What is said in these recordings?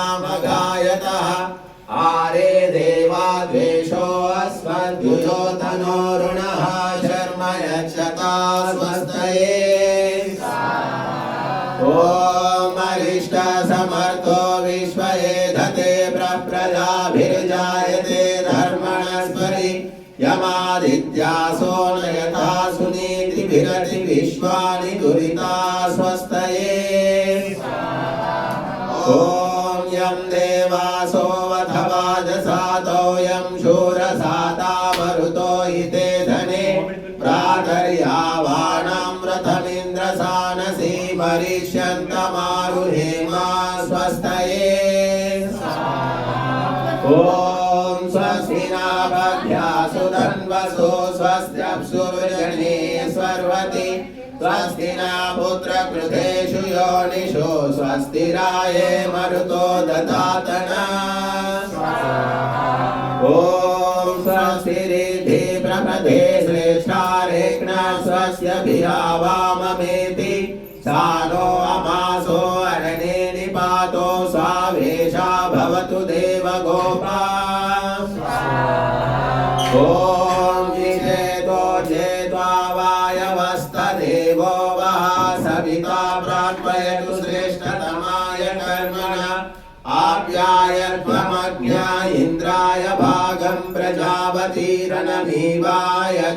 धत्रामगायतः आरे देवा द्वेषो अस्मद्युयोतनोरुणः शर्म यक्षता स्वस्तये ॐ अरिष्टसमर्थो विश्वये धते प्रप्रजाभिर्जायते धर्मणस्परि यमादित्यासो नयथा सुनीतिभिरति विश्वानि दुरिता स्वस्तये यं देवासो वधवाजसातो यं शूरसाता मरुतो हिते धने प्रातर्यावाणामृतमिन्द्रसानसि मरिष्यन्तमारुहेमा स्वस्तये ॐ स्वस्ति नाभ्यासु धन्वसु स्वस्त्यप्सुर्जने स्वर्वति स्वस्ति न पुत्रकृतेषु योनिषु स्वस्तिराये मरुतो ददातना ॐ स्वस्तिरिधि प्रपदे श्रेष्ठारेण स्वस्य भिरावाममेति सा नो अमासो अरणे निपातो स्वावेशा भवतु देवगोपा ॐ जिषेतो चेत्वावायवस्तदेवो वः सविता प्रार्पयतु श्रेष्ठतमाय कर्मण। आप्यायत्वमज्ञा इन्द्राय भागं प्रजापतिरनमीवाय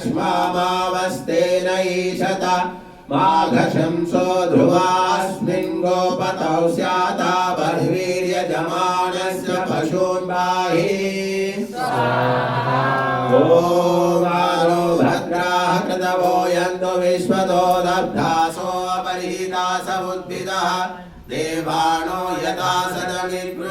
क्ष्मामावस्तेन ईशत माघशंसो ध्रुवास्मिन् गोपतौ स्याता बर्वीर्यजमानस्य पशून् ॐ भद्राः कृतवो यन्तु विश्वतो दब्धासो अपरिहिता समुद्भिदः देवानो यथा सदमिकृत